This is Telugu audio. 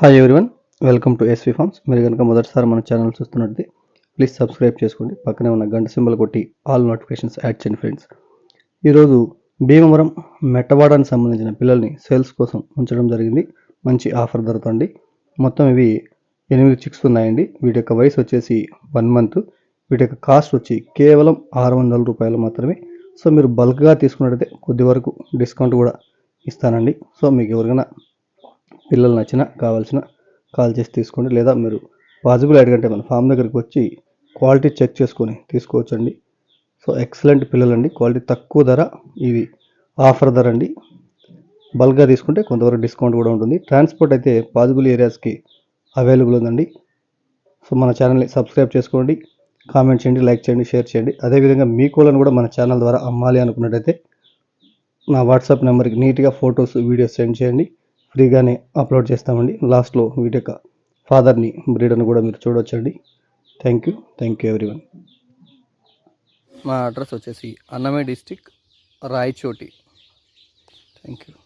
Hi everyone welcome to SV farms మీరు కనుక మొదటిసారి మన ఛానల్ చూస్తున్నట్టు ప్లీజ్ సబ్స్క్రైబ్ చేసుకోండి. పక్కనే ఉన్న గంట సింబల్ కొట్టి ఆల్ నోటిఫికేషన్స్ యాడ్ చేయండి ఫ్రెండ్స్ ఈరోజు భీమవరం మెట్టవాడానికి సంబంధించిన పిల్లల్ని సేల్స్ కోసం ఉంచడం జరిగింది. మంచి ఆఫర్ ధరతో మొత్తం ఇవి ఎనిమిది చిక్స్ ఉన్నాయండి. వీటి యొక్క వయసు వచ్చేసి వన్ మంత్ వీటి యొక్క కాస్ట్ వచ్చి కేవలం ఆరు వందల రూపాయలు మాత్రమే. సో మీరు బల్క్గా తీసుకున్నట్టయితే కొద్ది వరకు డిస్కౌంట్ కూడా ఇస్తానండి. సో మీకు ఎవరికైనా పిల్లలు నచ్చిన కావాల్సిన కాల్ చేసి తీసుకోండి. లేదా మీరు పాజిబుల్ అడిగంటే మన ఫామ్ దగ్గరికి వచ్చి క్వాలిటీ చెక్ చేసుకొని తీసుకోవచ్చండి. సో ఎక్సలెంట్ పిల్లలండి. క్వాలిటీ తక్కువ ధర ఇవి ఆఫర్ ధర అండి. బల్క్గా తీసుకుంటే కొంతవరకు డిస్కౌంట్ కూడా ఉంటుంది. ట్రాన్స్పోర్ట్ అయితే పాజిబుల్ ఏరియాస్కి అవైలబుల్ ఉందండి. సో మన ఛానల్ని సబ్స్క్రైబ్ చేసుకోండి. కామెంట్ చేయండి లైక్ చేయండి షేర్ చేయండి. అదేవిధంగా మీ కోళ్ళను కూడా మన ఛానల్ ద్వారా అమ్మాలి అనుకున్నట్టయితే నా వాట్సాప్ నెంబర్కి నీట్గా ఫొటోస్ వీడియోస్ సెండ్ చేయండి. ఫ్రీగానే అప్లోడ్ చేస్తామండి. లాస్ట్లో వీటి యొక్క ఫాదర్ని బ్రీడర్ని కూడా మీరు చూడవచ్చండి thank you. Thank you everyone. మా అడ్రస్ వచ్చేసి అన్నమే డిస్టిక్ రాయచోటి. Thank you.